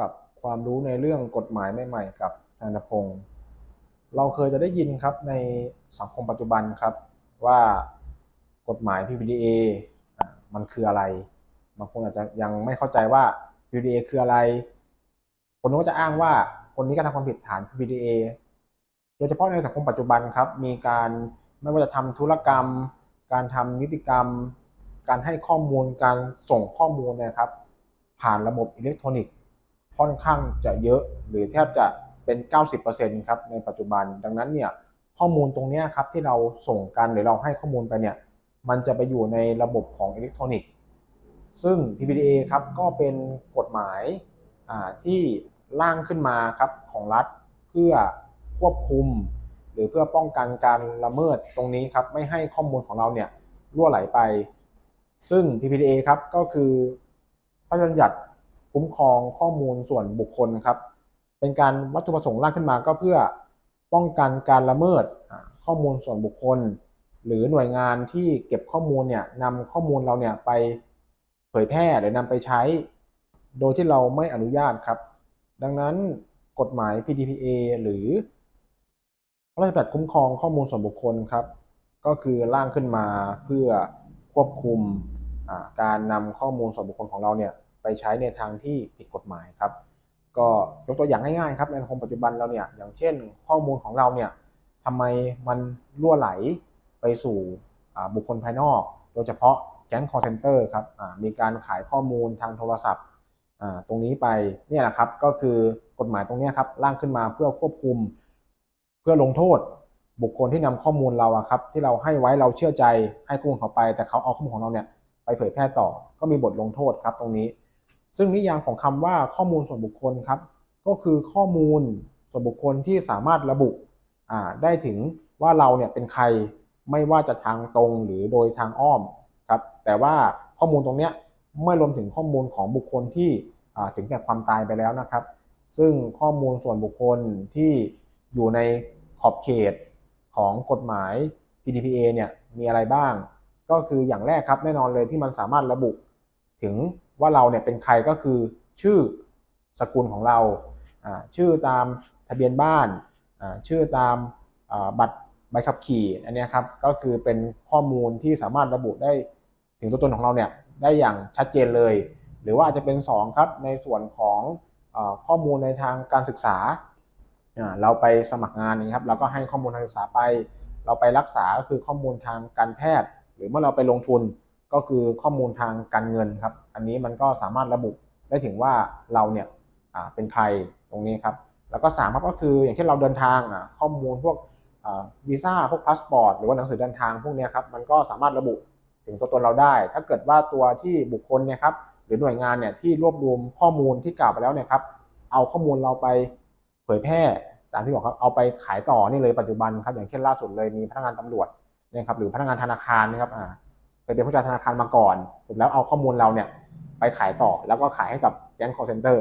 กับความรู้ในเรื่องกฎหมายใหม่ๆ กับธนพงศ์เราเคยจะได้ยินครับในสังคมปัจจุบันครับว่ากฎหมาย PPDA มันคืออะไร บางคนอาจจะยังไม่เข้าใจว่า PPDA คืออะไร คนนู้นก็จะอ้างว่าคนนี้กระทำความผิดฐาน PPDA โดยเฉพาะในสังคมปัจจุบันครับ มีการไม่ว่าจะทำธุรกรรม การทำนิติกรรม การให้ข้อมูล การส่งข้อมูลนะครับ ผ่านระบบอิเล็กทรอนิกส์ ค่อนข้างจะเยอะ หรือแทบจะเป็น 90%ครับในปัจจุบัน ดังนั้นเนี่ยข้อมูลตรงนี้ครับที่เราส่งกันหรือเราให้ข้อมูลไปเนี่ยมันจะไปอยู่ในระบบของอิเล็กทรอนิกส์ ซึ่ง PPDA ครับก็เป็นกฎหมายอ่าที่ร่างขึ้นมาครับของรัฐเพื่อควบคุม หรือเพื่อป้องกันการละเมิดตรงนี้ครับไม่ให้ข้อมูลของเราเนี่ยรั่วไหลไป ซึ่ง PPDA ครับก็คือพระราชบัญญัติ คุ้มครองข้อมูลส่วนบุคคลครับ เป็นการวัตถุประสงค์ร่างขึ้นมาก็เพื่อป้องกันการละเมิดข้อมูลส่วนบุคคล หรือหน่วยงานที่เก็บข้อมูลเนี่ยนำข้อมูลเราเนี่ยไปเผยแพร่หรือนำไปใช้ โดยที่เราไม่อนุญาตครับ ดังนั้นกฎหมาย PDPA หรือพระราชบัญญัติคุ้มครองข้อมูลส่วนบุคคลครับ ก็คือร่างขึ้นมาเพื่อควบคุมการนำข้อมูลส่วนบุคคลของเราเนี่ย ไปใช้ในทางที่ผิดกฎหมายครับ ก็ยกตัวอย่างง่ายๆครับในสังคมปัจจุบันเราเนี่ยอย่างเช่น ข้อมูลของเราเนี่ยทำไมมันรั่วไหลไปสู่บุคคลภายนอก โดยเฉพาะแก๊ง call center ครับมีการขายข้อมูลทางโทรศัพท์ตรงนี้ไปเนี่ยแหละครับก็คือกฎหมายตรงนี้ครับร่างขึ้นมาเพื่อควบคุม เพื่อลงโทษบุคคลที่นำข้อมูลเราอะครับที่เราให้ไว้เราเชื่อใจให้ข้อมูลเขาไป แต่เขาเอาข้อมูลของเราเนี่ยไปเผยแพร่ต่อก็มีบทลงโทษครับตรงนี้ ซึ่งนิยามของคำว่าข้อมูลส่วนบุคคลครับ ก็คือข้อมูลส่วนบุคคลที่สามารถระบุได้ถึงว่าเราเนี่ยเป็นใครไม่ว่าจะทางตรงหรือโดยทางอ้อมครับแต่ว่าข้อมูลตรงเนี้ยไม่รวมถึงข้อมูลของบุคคลที่ถึงแก่ความตายไปแล้วนะครับ ซึ่งข้อมูลส่วนบุคคลที่อยู่ในขอบเขตของกฎหมาย PDPA เนี่ยมีอะไรบ้าง ก็คืออย่างแรกครับแน่นอนเลยที่มันสามารถระบุถึง ว่าเราเนี่ยเป็นใครก็คือชื่อสกุลของเรา ชื่อตามทะเบียนบ้าน ชื่อตามบัตรใบขับขี่อันนี้ครับก็คือเป็นข้อมูลที่สามารถระบุได้ถึงตัวตนของเราเนี่ยได้อย่างชัดเจนเลย หรือว่าอาจจะเป็น 2 ครับในส่วนของอข้อมูลในทางการศึกษา เราไปสมัครงานนะครับเราก็ให้ข้อมูลทางศึกษาไป เราไปรักษาก็คือข้อมูลทางการแพทย์ หรือเมื่อเราไปลงทุน ก็คือข้อมูลทางการเงินครับ อันนี้มันก็สามารถระบุได้ถึงว่าเราเนี่ยเป็นใครตรงนี้ครับ แล้วก็สามครับก็คืออย่างเช่นเราเดินทางข้อมูลพวกวีซ่าพวกพาสปอร์ตหรือว่าหนังสือเดินทางพวกนี้ครับมันก็สามารถระบุถึงตัวตนเราได้ ถ้าเกิดว่าตัวที่บุคคลเนี่ยครับหรือหน่วยงานเนี่ยที่รวบรวมข้อมูลที่กล่าวไปแล้วเนี่ยครับเอาข้อมูลเราไปเผยแพร่ตามที่บอกครับเอาไปขายต่อนี่เลยปัจจุบันครับอย่างเช่นล่าสุดเลยมีพนักงานตำรวจเนี่ยครับหรือพนักงานธนาคารนะครับอ่า ไปเป็นผู้จัดธนาคารมาก่อนเสร็จแล้วเอาข้อมูลเราเนี่ยไปขายต่อแล้วก็ขายให้กับแก๊ง call center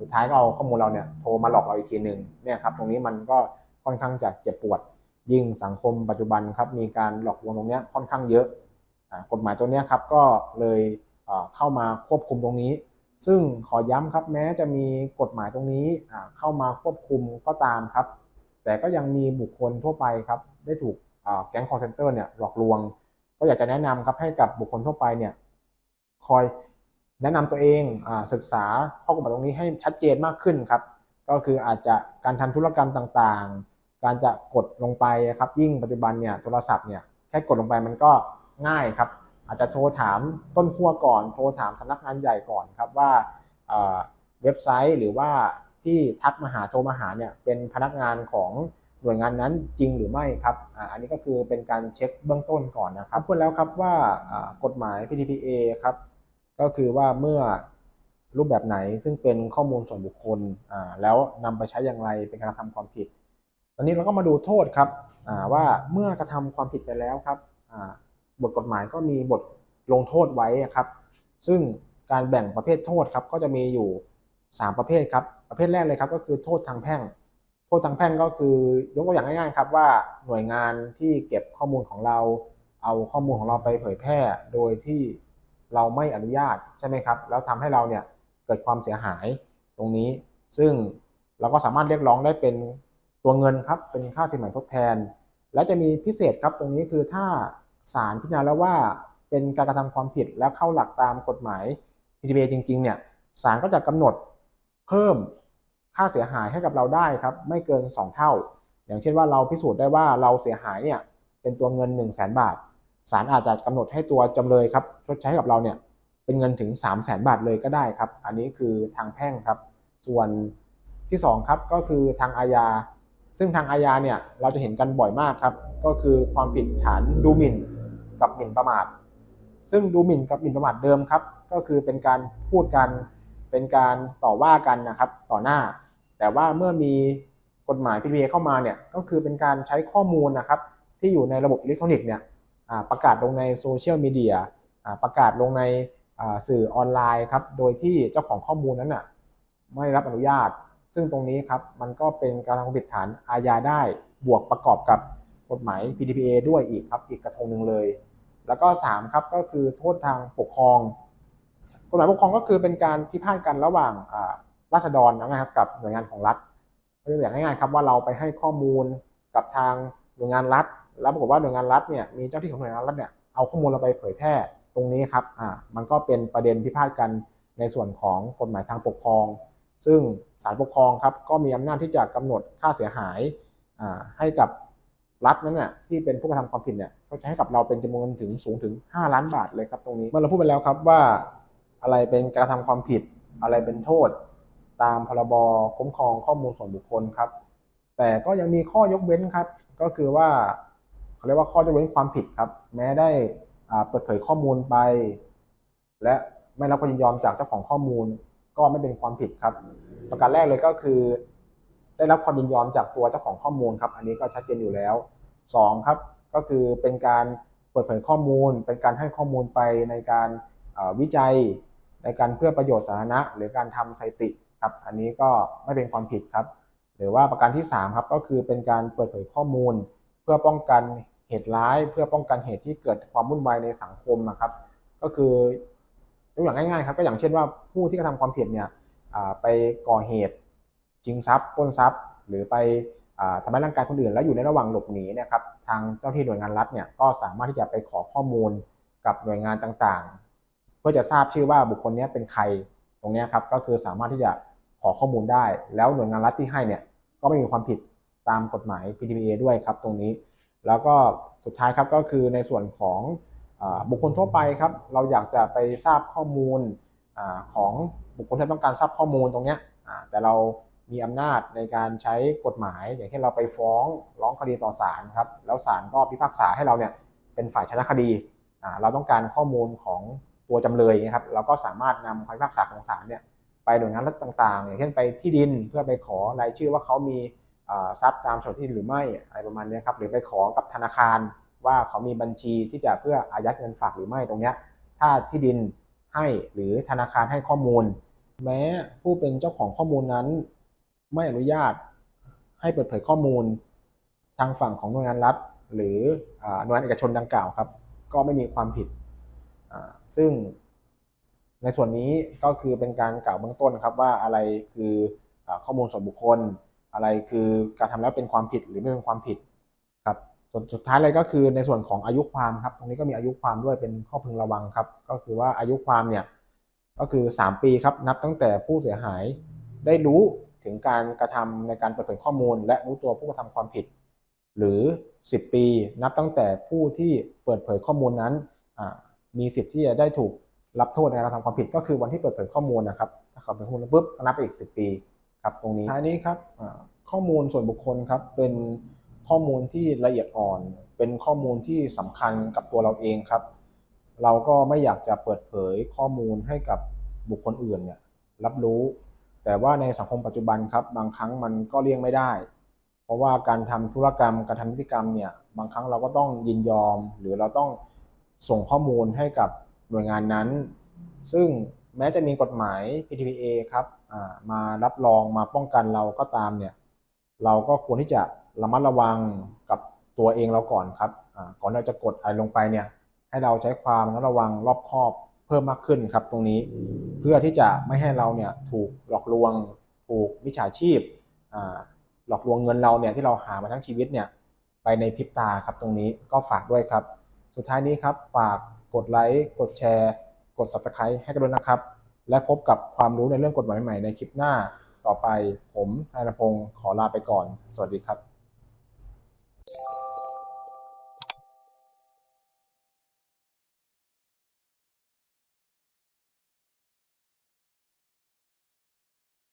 สุดท้ายก็เอาข้อมูลเราเนี่ยโทรมาหลอกเราอีกทีหนึ่งเนี่ยครับตรงนี้มันก็ค่อนข้างจะเจ็บปวดยิ่งสังคมปัจจุบันครับมีการหลอกลวงตรงนี้ค่อนข้างเยอะกฎหมายตัวนี้ครับก็เลยเข้ามาควบคุมตรงนี้ ซึ่งขอย้ำครับแม้จะมีกฎหมายตรงนี้เข้ามาควบคุมก็ตามครับ แต่ก็ยังมีบุคคลทั่วไปครับได้ถูกแก๊ง call center เนี่ยหลอกลวง ก็อยากจะแนะนำครับให้กับบุคคลทั่วไปเนี่ยคอยแนะนำตัวเองอศึกษาข้อกฎหมายตรงนี้ให้ชัดเจนมากขึ้นครับ ก็คืออาจจะการทำธุรกรรมต่างๆ การจะกดลงไปครับ ยิ่งปัจจุบันเนี่ยโทรศัพท์เนี่ยแค่กดลงไปมันก็ง่ายครับ อาจจะโทรถามต้นขั้วก่อน โทรถามสำนักงานใหญ่ก่อนครับว่าเอ่อเว็บไซต์หรือว่าที่ทักมาหาโทรมาหาเนี่ยเป็นพนักงานของ หน่วยงานนั้นจริงหรือไม่ครับอันนี้ก็คือเป็นการเช็คเบื้องต้นก่อนนะครับพูดแล้วครับว่ากฎหมาย PDPA ครับก็คือว่าเมื่อรูปแบบไหนซึ่งเป็นข้อมูลส่วนบุคคลแล้วนำไปใช้อย่างไรเป็นการกระทำความผิด ตอนนี้เราก็มาดูโทษครับว่าเมื่อกระทำความผิดไปแล้วครับบทกฎหมายก็มีบทลงโทษไว้ครับ ซึ่งการแบ่งประเภทโทษครับก็จะมีอยู่ 3 ประเภทครับ ประเภทแรกเลยครับก็คือโทษทางแพ่ง ทษทางแพ่งก็คือยกตัวอย่างง่ายๆครับว่าหน่วยงานที่เก็บข้อมูลของเรา เอาข้อมูลของเราไปเผยแพร่ โดยที่เราไม่อนุญาตใช่ไหมครับ แล้วทำให้เราเนี่ยเกิดความเสียหายตรงนี้ ซึ่งเราก็สามารถเรียกร้องได้เป็นตัวเงินครับ เป็นค่าสินใหม่ทดแทน และจะมีพิเศษครับตรงนี้คือถ้าศาลพิจารณาแล้วว่าเป็นการกระทำความผิดและเข้าหลักตามกฎหมาย PTPA จริงๆเนี่ยศาลก็จะกำหนดเพิ่ม ค่าเสียหายให้กับเราได้ครับไม่เกิน 2 เท่า อย่างเช่นว่าเราพิสูจน์ได้ว่าเราเสียหายเนี่ยเป็นตัวเงิน 1 0 0 0 0แบาทศาลอาจจะกำหนดให้ตัวจำเลยครับชดใช้กับเราเนี่ยเป็นเงินถึง 3 0 0 0 0 0บาทเลยก็ได้ครับ อันนี้คือทางแพ่งครับ ส่วนที่ 2 ครับก็คือทางอาญา ซึ่งทางอาญาเนี่ยเราจะเห็นกันบ่อยมากครับ ก็คือความผิดฐานดูหมิ่นกับหมิ่นประมาท ซึ่งดูหมิ่นกับหมิ่นประมาทเดิมครับ ก็คือเป็นการพูดกัน เป็นการต่อว่ากันนะครับต่อหน้า แต่ว่าเมื่อมีกฎหมาย PPA เข้ามาเนี่ยก็คือเป็นการใช้ข้อมูลนะครับที่อยู่ในระบบอิเล็กทรอนิกส์เนี่ยประกาศลงในโซเชียลมีเดียประกาศลงในสื่อออนไลน์ครับโดยที่เจ้าของข้อมูลนั้นน่ะไม่รับอนุญาต ซึ่งตรงนี้ครับมันก็เป็นการทำความผิดฐานอาญาได้บวกประกอบกับกฎหมาย PDPA ด้วยอีกครับอีกกระทงหนึ่งเลย แล้วก็ 3 ครับก็คือโทษทางปกครอง กฎหมายปกครองก็คือเป็นการพิพาทกันระหว่างราษฎรนะครับกับหน่วยงานของรัฐตัวอย่างง่ายๆครับว่าเราไปให้ข้อมูลกับทางหน่วยงานรัฐ แล้วปรากฏว่าหน่วยงานรัฐเนี่ยมีเจ้าที่ของหน่วยงานรัฐเนี่ยเอาข้อมูลเราไปเผยแพร่ตรงนี้ครับอ่ามันก็เป็นประเด็นพิพาทกันในส่วนของกฎหมายทางปกครอง ซึ่งศาลปกครองครับก็มีอำนาจที่จะกำหนดค่าเสียหายอ่าให้กับรัฐนั้นน่ะที่เป็นผู้กระทำความผิดเนี่ยเขาจะให้กับเราเป็นจำนวนเงินถึงสูงถึง 5 ล้านบาทเลยครับตรงนี้เมื่อเราพูดไปแล้วครับว่า อะไรเป็นการทำความผิด อะไรเป็นโทษ ตามพรบคุ้มครองข้อมูลส่วนบุคคลครับ แต่ก็ยังมีข้อยกเว้นครับ ก็คือว่าเขาเรียกว่าข้อยกเว้นความผิดครับ แม้ได้เปิดเผยข้อมูลไป และไม่รับความยินยอมจากเจ้าของข้อมูล ก็ไม่เป็นความผิดครับ ประการแรกเลยก็คือ ได้รับความยินยอมจากตัวเจ้าของข้อมูลครับ อันนี้ก็ชัดเจนอยู่แล้วสองครับ ก็คือเป็นการเปิดเผยข้อมูล เป็นการให้ข้อมูลไปในการวิจัย ในการเพื่อประโยชน์สาธารณะ หรือการทำสถิติครับ อันนี้ก็ไม่เป็นความผิดครับ หรือว่าประการที่3ครับก็คือเป็นการเปิดเผยข้อมูล เพื่อป้องกันเหตุร้าย เพื่อป้องกันเหตุที่เกิดความวุ่นวายในสังคมนะครับ ก็คือยกอย่างง่ายๆครับก็อย่างเช่นว่าผู้ที่กระทำความผิดเนี่ยไปก่อเหตุชิงทรัพย์ปล้นทรัพย์ หรือไปทำร้ายร่างกายคนอื่น แล้วอยู่ในระหว่างหลบหนีนะครับทางเจ้าที่หน่วยงานรัฐเนี่ยก็สามารถที่จะไปขอข้อมูลกับหน่วยงานต่างๆ เพื่อจะทราบชื่อว่าบุคคลนี้เป็นใครตรงนี้ครับก็คือสามารถที่จะขอข้อมูลได้ แล้วหน่วยงานรัฐที่ให้เนี่ยก็ไม่มีความผิดตามกฎหมาย PDPA ด้วยครับตรงนี้ แล้วก็สุดท้ายครับก็คือในส่วนของอบุคคลทั่วไปครับเราอยากจะไปทราบข้อมูลอของบุคคลที่ต้องการทราบข้อมูลตรงนี้แต่เรามีอำนาจในการใช้กฎหมาย อย่างเช่นเราไปฟ้องร้องคดีต่อศาลครับแล้วศาลก็พิพากษาให้เราเนี่ยเป็นฝ่ายชนะคดีเราต้องการข้อมูลของ ตัวจำเลยนะครับเราก็สามารถนำคำพิพากษาของศาลเนี่ยไปหน่วยงานรัฐต่างๆ อย่างเช่นไปที่ดินเพื่อไปขอรายชื่อว่าเขามีทรัพย์ตามโฉนดที่ดินหรือไม่อะไรประมาณนี้ครับหรือไปขอกับธนาคารว่าเขามีบัญชีที่จะเพื่ออายัดเงินฝากหรือไม่ตรงเนี้ยถ้าที่ดินให้หรือธนาคารให้ข้อมูล แม้ผู้เป็นเจ้าของข้อมูลนั้น ไม่อนุญาตให้เปิดเผยข้อมูล ทางฝั่งของหน่วยงานรัฐ หรือหน่วยงานเอกชนดังกล่าวครับ ก็ไม่มีความผิด ซึ่งในส่วนนี้ก็คือเป็นการกล่าวเบื้องต้นครับว่าอะไรคืออข้อมูลส่วนบุคคล อะไรคือการทำแล้วเป็นความผิดหรือไม่เป็นความผิดครับส่วนสุดท้ายเลยก็คือในส่วนของอายุความครับตรงนี้ก็มีอายุความด้วยเป็นข้อพึงระวังครับ ก็คือว่าอายุความเนี่ยก็คือ 3 ปีครับนับตั้งแต่ผู้เสียหายได้รู้ถึงการกระทำในการเปิดเผยข้อมูล และรู้ตัวผู้กระทำความผิด หรือ 10 ปี นับตั้งแต่ผู้ที่เปิดเผยข้อมูลนั้นอ่า มีสิทธิ์ที่จะได้ถูกรับโทษในการกระทำความผิดก็คือวันที่เปิดเผยข้อมูลนะครับ ถ้าเขาเป็นข้อมูลปุ๊บก็นับไปอีก 10 ปีครับตรงนี้ท้ายนี้ครับอ่าข้อมูลส่วนบุคคลครับเป็นข้อมูลที่ละเอียดอ่อน เป็นข้อมูลที่สำคัญกับตัวเราเองครับ เราก็ไม่อยากจะเปิดเผยข้อมูลให้กับบุคคลอื่นเนี่ยรับรู้ แต่ว่าในสังคมปัจจุบันครับ บางครั้งมันก็เลี่ยงไม่ได้ เพราะว่าการทำธุรกรรมการทำนิติกรรมเนี่ยบางครั้งเราก็ต้องยินยอมหรือเราต้อง ส่งข้อมูลให้กับหน่วยงานนั้น ซึ่งแม้จะมีกฎหมาย PTPA ครับมารับรองมาป้องกันเราก็ตามเนี่ยเราก็ควรที่จะระมัดระวังกับตัวเองเราก่อนครับก่อนเราจะกดอะไรลงไปเนี่ยให้เราใช้ความระมัดระวังรอบคอบเพิ่มมากขึ้นครับตรงนี้เพื่อที่จะไม่ให้เราเนี่ยถูกหลอกลวง ถูกมิจฉาชีพหลอกลวงเงินเราเนี่ยที่เราหามาทั้งชีวิตเนี่ยไปในพริบตาครับตรงนี้ก็ฝากด้วยครับ สุดท้ายนี้ครับ ฝากกดไลค์กดแชร์ กด subscribe ให้กันด้วยนะครับ และพบกับความรู้ในเรื่องกฎหมายใหม่ในคลิปหน้าต่อไป ผมธนพงศ์ขอลาไปก่อน สวัสดีครับ